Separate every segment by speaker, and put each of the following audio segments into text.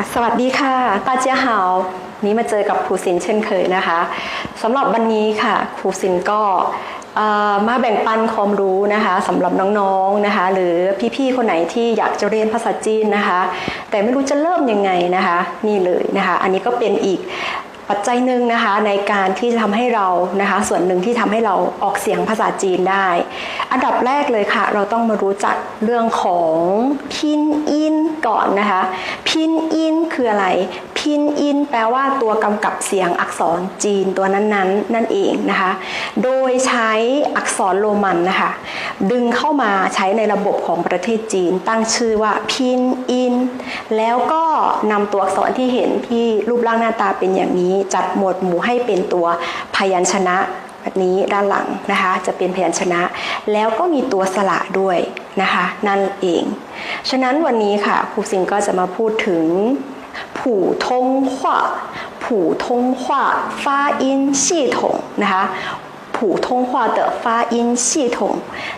Speaker 1: ค่ะสวัสดีค่ะตาเจียหาวนี้มาเจอกับครูสินเช่นเคยนะคะสำหรับวันนี้ค่ะครูสินก็มาแบ่งปันความรู้นะคะสำหรับน้องๆนะคะ หรือพี่ๆคนไหนที่อยากจะเรียนภาษาจีนนะคะ แต่ไม่รู้จะเริ่มยังไงนะคะ นี่เลยนะคะ อันนี้ก็เป็นอีก ปัจจัยหนึ่งนะคะในการที่จะทำให้เรานะคะ ส่วนหนึ่งที่ทำให้เราออกเสียงภาษาจีนได้ อันดับแรกเลยค่ะ เราต้องมารู้จักเรื่องของพินอินก่อนนะคะ พินอินคืออะไรพพินอิน แปลว่าตัวกำกับเสียงอักษรจีนตัวนั้นๆนั่นเองนะคะ โดยใช้อักษรโรมันนะคะ ดึงเข้ามาใช้ในระบบของประเทศจีน ตั้งชื่อว่าพินอิน แล้วก็นำตัวอักษรที่เห็นที่รูปร่างหน้าตาเป็นอย่างนี้ จัดหมวดหมู่ให้เป็นตัวพยัญชนะแบบนี้ด้านหลังนะคะจะเป็นพยัญชนะ แล้วก็มีตัวสระด้วยนะคะ นั่นเอง ฉะนั้นวันนี้ค่ะครูซิงก็จะมาพูดถึง ผู่ทงขวาผู่ทงขวาฟ้าอิน系统นะคะผู่ทงขวา的发音系统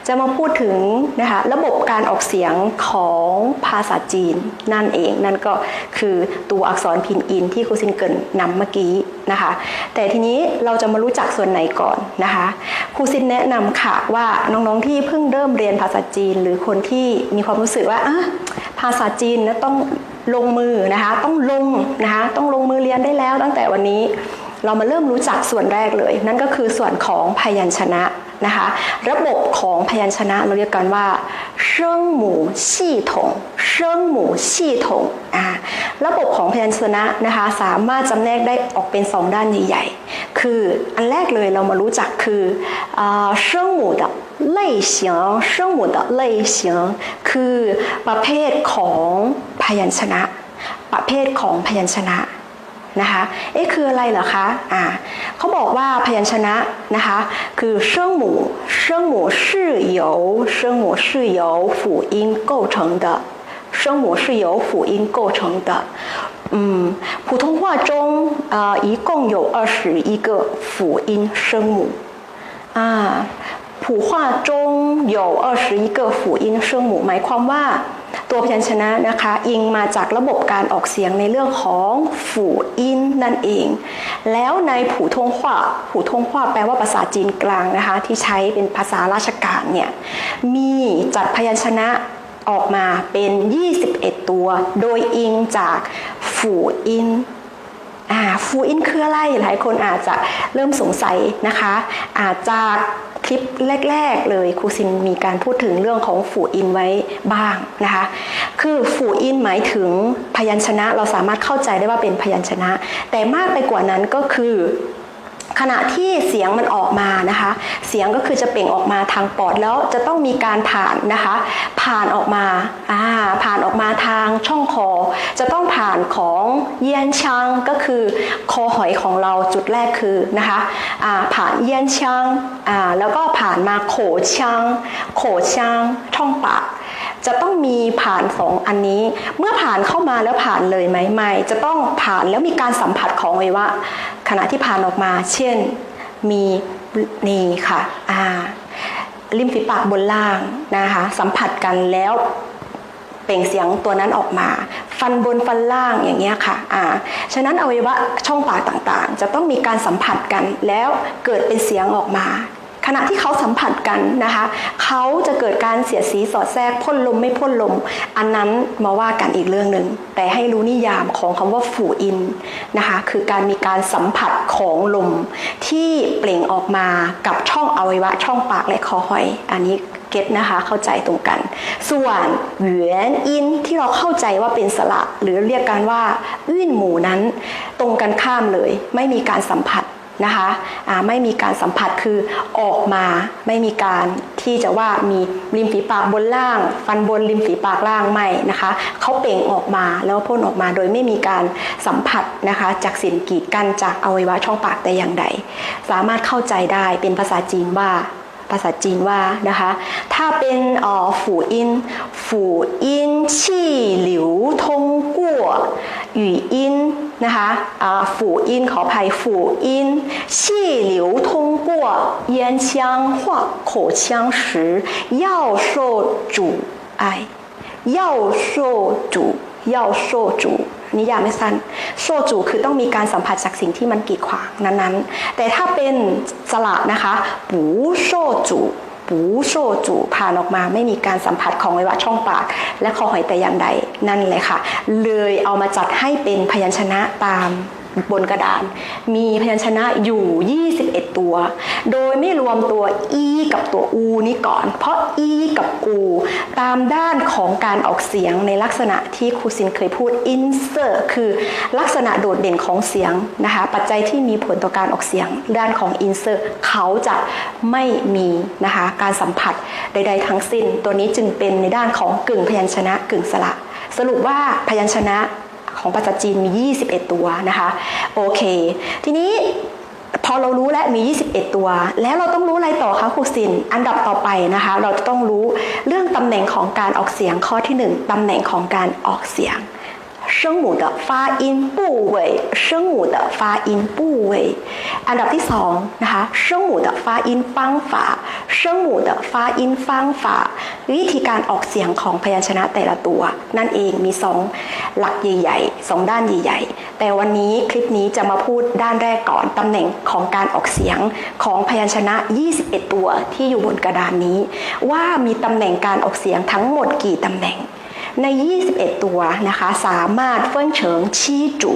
Speaker 1: จะมาพูดถึงนะคะระบบการออกเสียงของภาษาจีนนั่นเอง นั่นก็คือตัวอักษรพินอินที่ครูซินเกิลนำเมื่อกี้นะคะ แต่ทีนี้เราจะมารู้จักส่วนไหนก่อนนะคะครูซินแนะนำค่ะว่าน้องๆที่เพิ่งเริ่มเรียนภาษาจีน หรือคนที่มีความรู้สึกว่าอ่ะภาษาจีนนะต้อง ลงมือนะคะ ต้องลงนะคะต้องลงมือเรียนได้แล้วตั้งแต่วันนี้ เรามาเริ่มรู้จักส่วนแรกเลย นั่นก็คือส่วนของพยัญชนะนะคะ ระบบของพยัญชนะเราเรียกกันว่าเชิงหมู่ชี่ถงเชิงหมู่ชี่ถงอ่าระบบของพยัญชนะนะคะสามารถจำแนกได้ออกเป็นสองด้านใหญ่ๆ คืออันแรกเลยเรามารู้จักคืออ่าเชิงหมู่的类型เชิงหมู่的类型คือประเภทของ พยัญชนะ ประเภทของพยัญชนะ นะคะ เอ๊ะคืออะไรเหรอคะ อ่าเขาบอกว่าพยัญชนะนะคะ คือ声母声母是由声母是由辅音构成的声母是由辅音构成的嗯，普通话中呃一共有二十一个辅音声母啊 普话中有二十一个辅音声母หมายความว่า ตัวพยัญชนะนะคะอิงมาจากระบบการออกเสียงในเรื่องของฝูอินนั่นเอง แล้วในผู่ทงขวาผู่ทงขวาแปลว่าภาษาจีนกลางนะคะที่ใช้เป็นภาษาราชการเนี่ยมีจัดพยัญชนะออกมาเป็น 21 ตัว โดยอิงจากฝูอิน อ่าฟูอินคืออะไรหลายคนอาจจะเริ่มสงสัยนะคะ อาจจะ คลิปแรก ๆ เลยครูซินมีการพูดถึงเรื่องของฝูอินไว้บ้างนะคะ คือฝูอินหมายถึงพยัญชนะเราสามารถเข้าใจได้ว่าเป็นพยัญชนะ แต่มากไปกว่านั้นก็คือขณะที่เสียงมันออกมานะคะ เสียงก็คือจะเปล่งออกมาทางปอดแล้วจะต้องมีการผ่านนะคะ ผ่านออกมาอ่าผ่านออกมาทางช่องคอ จะต้องานของเยียนชังก็คือคอหอยของเราจุดแรกคือนะคะผ่านเยียนชังอ่าแล้วก็ผ่านมาโขชังโขชังช่องปากจะต้องมีผ่านสองอันนี้ เมื่อผ่านเข้ามาแล้วผ่านเลยไหมไม่ จะต้องผ่านแล้วมีการสัมผัสของอวัยวะขณะที่ผ่านออกมา เช่นมีนี่ค่ะอ่าริมฝีปากบนล่างนะคะ สัมผัสกันแล้ว เปล่งเสียงตัวนั้นออกมา ฟันบนฟันล่างอย่างเงี้ยค่ะอ่าฉะนั้นอวัยวะช่องปากต่างๆ จะต้องมีการสัมผัสกันแล้วเกิดเป็นเสียงออกมา ขณะที่เขาสัมผัสกันนะคะเขาจะเกิดการเสียดสีสอดแทรกพ่นลมไม่พ่นลม อันนั้นมาว่ากันอีกเรื่องหนึ่งแต่ให้รู้นิยามของคำว่าฝูอินนะคะคือการมีการสัมผัสของลมที่เปล่งออกมากับช่องอวัยวะช่องปากและคอหอย อันนี้ เก็ตนะคะ เข้าใจตรงกัน ส่วนเหวียนอินที่เราเข้าใจว่าเป็นสระหรือเรียกกันว่าอื้นหมูนั้น ตรงกันข้ามเลย ไม่มีการสัมผัสนะคะไม่มีการสัมผัสคือออกมาไม่มีการที่จะว่ามีริมฝีปากบนล่าง ฟันบนริมฝีปากล่างไม่นะคะเขาเป่งออกมาแล้วพ่นออกมาโดยไม่มีการสัมผัสนะคะจากสิ่งกีดกันจากอวัยวะช่องปากแต่อย่างใด สามารถเข้าใจได้เป็นภาษาจีนว่า ภาษาจีนว่านะคะ ถ้าเป็นเอ่อฝูอินฝูอินชี่หลิวทงกั่วหยู่อินนะคะอ่าฝูอินขออภัยฝูอินชี่หลิวทงกั่ว咽腔或口腔时要受阻碍要受阻要受阻 นิยามไม่สั้นโชจูคือต้องมีการสัมผัสจากสิ่งที่มันกีดขวางนั้นๆ แต่ถ้าเป็นสระนะคะปูโชจูปูโชจูผ่านออกมาไม่มีการสัมผัสของไววะช่องปาก และคอหอยแต่อย่างใดนั่นเลยค่ะ เลยเอามาจัดให้เป็นพยัญชนะตาม บนกระดาน มีพยัญชนะอยู่ 21 ตัว โดยไม่รวมตัว e กับตัว u นี้ก่อน เพราะ e กับ u ตามด้านของการออกเสียงในลักษณะที่ครูซินเคยพูด insert คือลักษณะโดดเด่นของเสียงนะคะปัจจัยที่มีผลต่อการออกเสียงด้านของ insert เขาจะไม่มีนะคะการสัมผัสใด ๆ ทั้งสิ้น ตัวนี้จึงเป็นในด้านของกึ่งพยัญชนะกึ่งสระ สรุปว่าพยัญชนะ ของภาษาจีนมี 21 ตัวนะคะโอเค ทีนี้พอเรารู้แล้วมี 21 ตัว แล้วเราต้องรู้อะไรต่อคะครูสิน อันดับต่อไปนะคะ เราจะต้องรู้เรื่องตำแหน่งของการออกเสียงข้อที่ 1 ตำแหน่งของการออกเสียง 声母的发音部位声母的发音部位อันดับที่สองนะคะ声母的发音方法声母的发音方法วิธีการออกเสียงของพยัญชนะแต่ละตัว นั่นเองมีสองหลักใหญ่ๆสองด้านใหญ่ๆ แต่วันนี้คลิปนี้จะมาพูดด้านแรกก่อนตำแหน่งของการออกเสียงของพยัญชนะ 21 ตัวที่อยู่บนกระดานนี้ ว่ามีตำแหน่งการออกเสียงทั้งหมดกี่ตำแหน่ง ใน 21 ตัวนะคะสามารถเฟิ่นเฉิงชี้จุ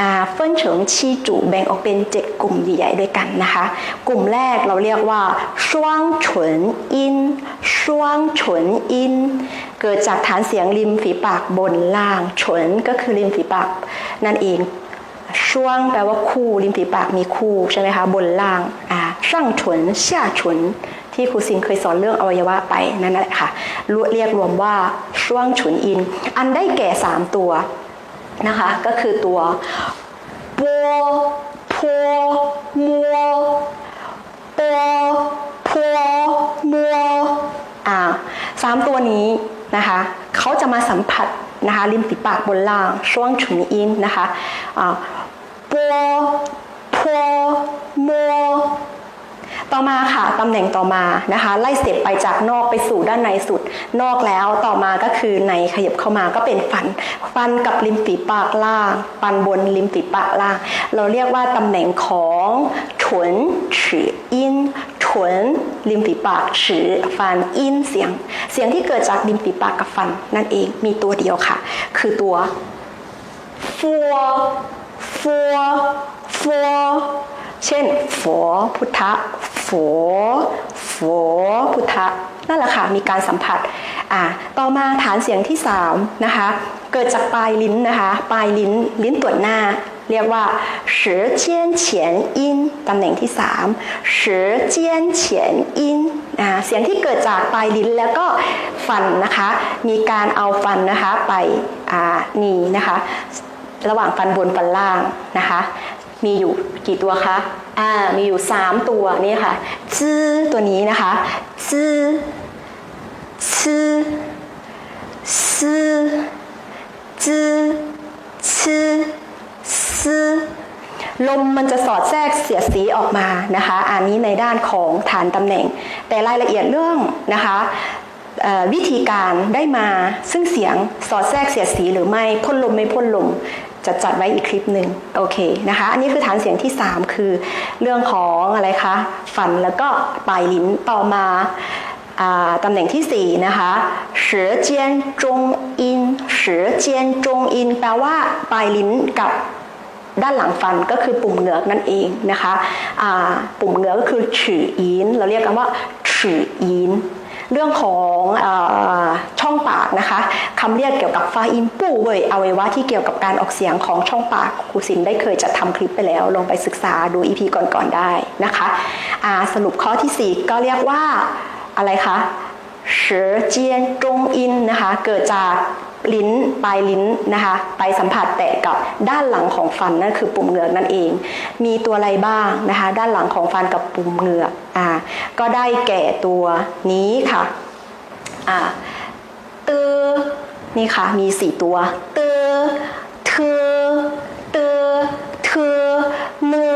Speaker 1: อ่าเฟิ่นเฉิงชี้จุแบ่งออกเป็น 7 กลุ่มใหญ่ๆด้วยกันนะคะ กลุ่มแรกเราเรียกว่าช่วงฉวนอินช่วงฉวนอิน เกิดจากฐานเสียงริมฝีปากบนล่างฉวนก็คือริมฝีปากนั่นเองช่วงแปลว่าคู่ริมฝีปากมีคู่ใช่ไหมคะบนล่างอ่าช่างฉวน下ฉวน ที่ครูซินเคยสอนเรื่องอวัยวะไปนั่นแหละค่ะเรียกรวมว่าช่วงฉุนอิน อันได้แก่ 3 ตัวนะคะก็คือตัวปัวพัวมัวปัวพัวมัวอ่าสามตัวนี้นะคะเขาจะมาสัมผัสนะคะริมฝีปากบนล่างช่วงฉุนอินนะคะอ่าปัวมัว ต่อมาค่ะตำแหน่งต่อมานะคะ ไล่สเต็ปไปจากนอกไปสู่ด้านในสุด นอกแล้วต่อมาก็คือในขยับเข้ามาก็เป็นฟัน ฟันกับริมฝีปากล่างฟันบนริมฝีปากล่าง เราเรียกว่าตำแหน่งของฉวนฉืออินฉวนริมฝีปากฉือฟันอินเสียง เสียงที่เกิดจากริมฝีปากกับฟันนั่นเองมีตัวเดียวค่ะ คือตัวฟัวฟัวฟัวเช่นฝอพุทธ ะฝอฝอพุทธะนั่นแหละค่ะ มีการสัมผัส อ่า ต่อมาฐานเสียงที่3นะคะ เกิดจากปลายลิ้นนะคะ ปลายลิ้น ลิ้นตรวจหน้า เรียกว่า时间前音ตำแหน่งที่3时间前音อ่า เสียงที่เกิดจากปลายลิ้นแล้วก็ฟันนะคะ มีการเอาฟันนะคะไป อ่า นี่นะคะ ระหว่างฟันบนฟันล่างนะคะ มีอยู่กี่ตัวคะ อ่ามีอยู่ 3 ตัวนี่ค่ะจื้อตัวนี้นะคะจื้อชื่อซื่อจื้อชื่อซื่อลมมันจะสอดแทรกเสียดสีออกมานะคะ อันนี้ในด้านของฐานตำแหน่ง แต่รายละเอียดเรื่องนะคะวิธีการได้มาซึ่งเสียงสอดแทรกเสียดสีหรือไม่พ่นลมไม่พ่นลม จะจัดไว้อีกคลิปหนึ่งโอเคนะคะ อันนี้คือฐานเสียงที่ 3 คือเรื่องของอะไรคะฟันแล้วก็ปลายลิ้นต่อมาอ่าตำแหน่งที่ 4 นะคะ时间中音时间中音แปลว่าปลายลิ้นกับด้านหลังฟันก็คือปุ่มเหงือกนั่นเองนะคะอ่าปุ่มเหงือกก็คือฉืออินเราเรียกกันว่าฉืออิน เรื่องของช่องปากนะคะคำเรียกเกี่ยวกับฟาอินปู้เว่ยอวัยวะที่เกี่ยวกับการออกเสียงของช่องปากครูสินได้เคยจะดทำคลิปไปแล้ว ลงไปศึกษาดูอีพีก่อนๆได้นะคะสรุปข้อที่ 4 ก็เรียกว่าอะไรคะเสือเจียนจงอินนะคะเกิดจาก ลิ้นปลายลิ้นนะคะไปสัมผัสแตะกับด้านหลังของฟันนั่นคือปุ่มเหงือกนั่นเอง มีตัวอะไรบ้างนะคะ ด้านหลังของฟันกับปุ่มเหงือกอ่าก็ได้แก่ตัวนี้ค่ะอ่าตือนี่ค่ะมีสี่ตัวตือเธอตือเธอเนอ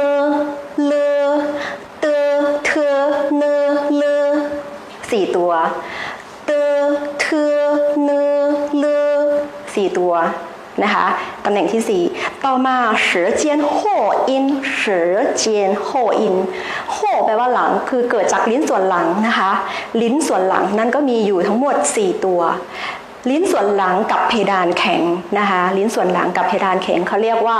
Speaker 1: เลอเตอเธอเนอเลอสี่ตัว ที่ต่อมาเสือเจียนโฮอินเสือเจียนโฮอินโฮแปลว่าหลังคือเกิดจากลิ้นส่วนหลังนะคะ ลิ้นส่วนหลังนั้นก็มีอยู่ทั้งหมด 4 ตัว ลิ้นส่วนหลังกับเพดานแข็งนะคะลิ้นส่วนหลังกับเพดานแข็งเขาเรียกว่า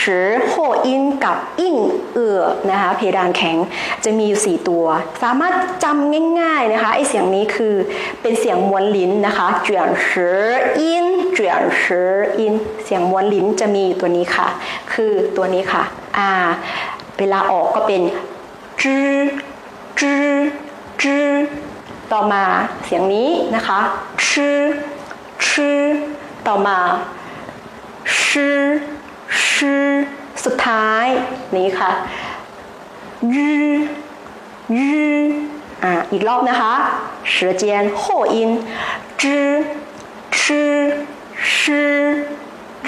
Speaker 1: สือโหอินกับอิ่งเอือนะคะเพดานแข็งจะมีอยู่4ตัว สามารถจำง่ายๆนะคะไอเสียงนี้คือเป็นเสียงม้วนลิ้นนะคะเจียนสืออินเจียนสืออินเสียงม้วนลิ้นจะมีตัวนี้ค่ะ คือตัวนี้ค่ะอ่าเวลาออกก็เป็นจื้อจื้อจื้อต่อมาเสียงนี้นะคะชื่อ ชื่อต่อมาชื่อชื่อสุดท้ายนี้ค่ะยืยือ่าอีกรอบนะคะ时间后音知吃吃日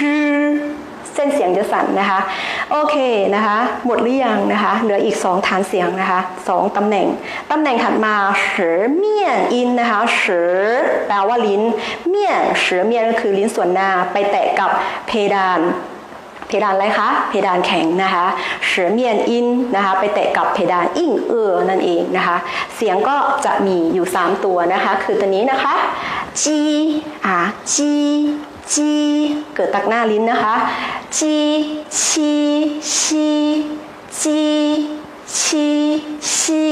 Speaker 1: เส้นเสียงจะสั่นนะคะ โอเคนะคะ หมดหรือยังนะคะ เหลืออีก 2 ฐานเสียงนะคะ2ตำแหน่งตำแหน่งถัดมาเสือเมียนอินนะคะเสือแปลว่าลิ้น เมียนเสือเมียนก็คือลิ้นส่วนหน้าไปแตะกับเพดานเพดานอะไรคะ เพดานแข็งนะคะเสือเมียนอินนะคะ ไปแตะกับเพดานอิ่งเออนั่นเองนะคะ เสียงก็จะมีอยู่ 3 ตัวนะคะ คือตัวนี้นะคะจีอ่าจี จีเกิดตักหน้าลิ้นนะคะจีชีชีจีชีชี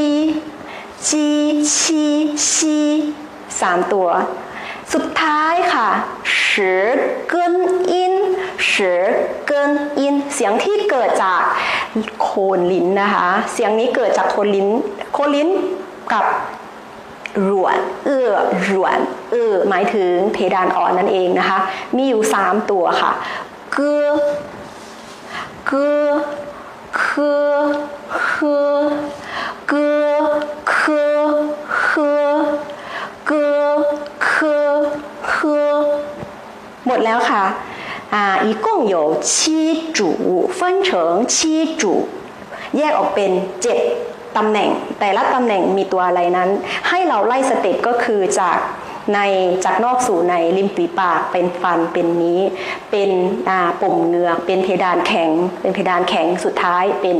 Speaker 1: จีชีชีสามตัว สุดท้ายค่ะเสือเกินอินเสือเกินอินเสียงที่เกิดจากโคนลิ้นนะคะ เสียงนี้เกิดจากโคนลิ้น โคนลิ้นกับรวน เอือรวน เอื้อหมายถึงเพดานอ่อนนั่นเองนะคะ มีอยู่ 3 ตัวค่ะเกือเกือคือคือเกือคือคือเกือคือคือหมดแล้วค่ะอ่า一共有七组分成七组แยกออกเป็น 7 ตำแหน่ง แต่ละตำแหน่งมีตัวอะไรนั้น ให้เราไล่สเต็ปก็คือจาก ในจากนอกสู่ในริมฝีปากเป็นฟันเป็นนี้ เป็นปุ่มเหงือกเป็นเพดานแข็ง เป็นเพดานแข็งสุดท้ายเป็น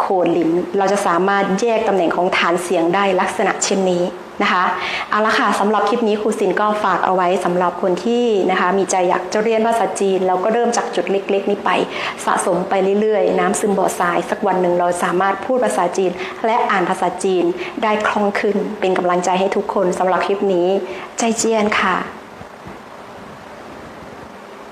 Speaker 1: โคนลิ้น เราจะสามารถแยกตำแหน่งของฐานเสียงได้ลักษณะเช่นนี้ นะคะเอาละค่ะสำหรับคลิปนี้ครูสินก็ฝากเอาไว้สำหรับคนที่นะคะมีใจอยากจะเรียนภาษาจีนเราก็เริ่มจากจุดเล็ก ๆ นี้ไปสะสมไปเรื่อยๆ น้ำซึมบ่อทรายสักวันหนึ่งเราสามารถพูดภาษาจีน และอ่านภาษาจีนได้คล่องขึ้นเป็นกำลังใจให้ทุกคนสำหรับคลิปนี้ ใจเจียนค่ะ